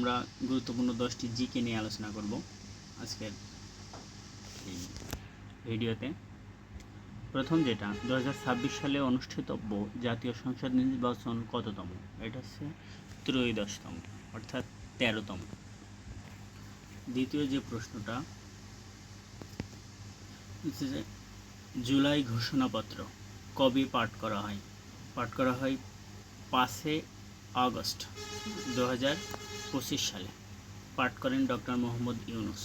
আমরা গুরুত্বপূর্ণ দশটি জিকে নিয়ে আলোচনা করব আজকের এই ভিডিওতে। প্রথম যেটা দুহাজার ছাব্বিশ সালে অনুষ্ঠিতব্য জাতীয় সংসদ নির্বাচন কততম? এটা হচ্ছে ত্রয়োদশতম, অর্থাৎ তেরোতম। দ্বিতীয় যে প্রশ্নটা, হচ্ছে যে জুলাই ঘোষণাপত্র কবে পাঠ করা হয়? পাঠ করা হয় পাঁচে আগস্ট দু হাজার পঁচিশ সালে। পাঠ করেন ডক্টর মোহাম্মদ ইউনুস।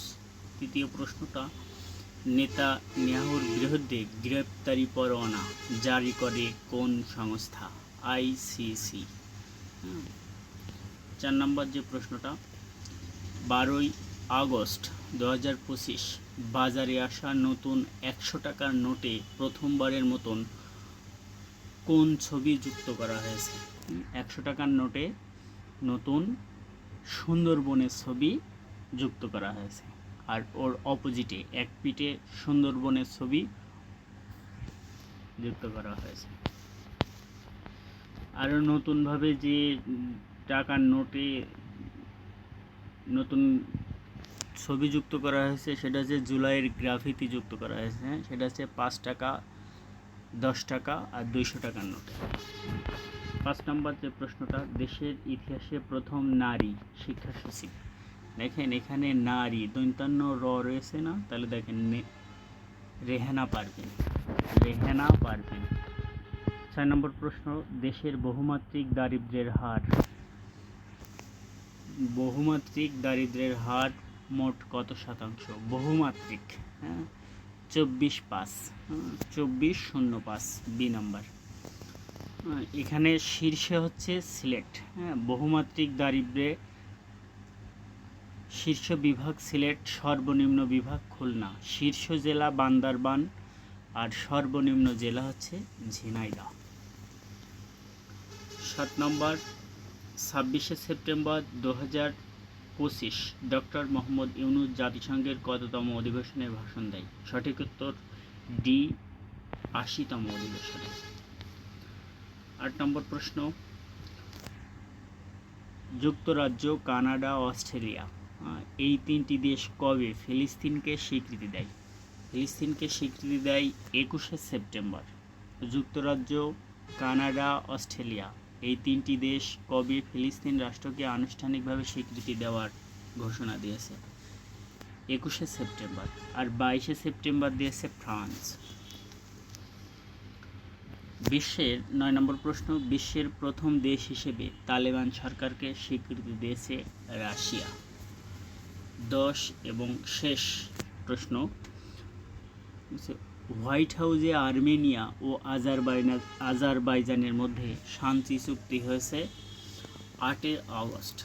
তৃতীয় প্রশ্নটা নেতা নেহাউর বিরুদ্ধে গ্রেপ্তারি পরোয়ানা জারি করে কোন সংস্থা? আইসিসি চার নম্বর যে প্রশ্নটা, বারোই আগস্ট দু হাজার পঁচিশ বাজারে আসা নতুন একশো টাকার নোটে প্রথমবারের মতন কোন ছবি যুক্ত করা হয়েছে? একশো টাকার নোটে নতুন সুন্দরবনের ছবি যুক্ত করা হয়েছে। আর ওর অপোজিটে এক পিঠে সুন্দরবনের ছবি যুক্ত করা হয়েছে। আরও নতুনভাবে যে টাকার নোটে নতুন ছবি যুক্ত করা হয়েছে, সেটা হচ্ছে জুলাইয়ের গ্রাফিতি যুক্ত করা হয়েছে। হ্যাঁ সেটা হচ্ছে পাঁচ টাকা দশ টাকা আর দুইশো টাকার নোট। পাঁচ নম্বর যে প্রশ্নটা, দেশের ইতিহাসে প্রথম নারী শিক্ষা সচিব। দেখেন, এখানে নারী দৈন্তান্ন র রয়েছে না? তাহলে দেখেন রেহানা পারবেন রেহানা পারবেন ছয় নম্বর প্রশ্ন, দেশের বহুমাত্রিক দারিদ্র্যের হার। বহুমাত্রিক দারিদ্র্যের হার মোট কত শতাংশ? বহুমাত্রিক হ্যাঁ? চব্বিশ পাঁচ চব্বিশ শূন্য পাঁচ বি নাম্বার এখানে শীর্ষে হচ্ছে সিলেট হ্যাঁ বহুমাত্রিক দারিদ্র্যে শীর্ষ বিভাগ সিলেট সর্বনিম্ন বিভাগ খুলনা। শীর্ষ জেলা বান্দরবান আর সর্বনিম্ন জেলা হচ্ছে ঝিনাইদহ। সাত নম্বর, ছাব্বিশে সেপ্টেম্বর দু হাজার পঁচিশ, ডক্টর মোহাম্মদ ইউনুস জাতিসংঘের কততম অধিবেশনে ভাষণ দেয়? সঠিক উত্তর ডি, আশিতম অধিবেশনে। আট নম্বর প্রশ্ন। যুক্তরাজ্য, কানাডা, অস্ট্রেলিয়া এই তিনটি দেশ কবে ফিলিস্তিনকে স্বীকৃতি দেয়? ফিলিস্তিনকে স্বীকৃতি দেয় একুশে সেপ্টেম্বর। যুক্তরাজ্য, কানাডা, অস্ট্রেলিয়া এই তিনটি দেশ কবে ফিলিস্তিন রাষ্ট্রকে আনুষ্ঠানিকভাবে স্বীকৃতি দেওয়ার ঘোষণা দিয়েছে? একুশে সেপ্টেম্বর আর বাইশে সেপ্টেম্বর দিয়েছে ফ্রান্স। বিশ্বের, নয় নম্বর প্রশ্ন, বিশ্বের প্রথম দেশ হিসেবে তালেবান সরকারকে স্বীকৃতি দিয়েছে রাশিয়া। দশ এবং শেষ প্রশ্ন হোয়াইট হাউসে আর্মেনিয়া ও আজারবাইনা আজারবাইজানের মধ্যে শান্তি চুক্তি হয়েছে আটই আগস্ট।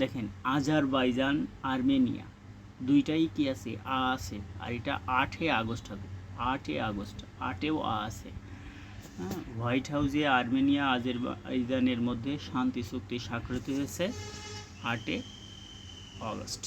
দেখেন আজারবাইজান আর্মেনিয়া দুইটাই কি আছে? আ আছে আর এটা আটই আগস্ট হবে। আটই আগস্ট আটেও আ আছে। হ্যাঁ, হোয়াইট হাউসে আর্মেনিয়া আজারবাইজানের মধ্যে শান্তি চুক্তি স্বাক্ষরিত হয়েছে আটে আগস্ট।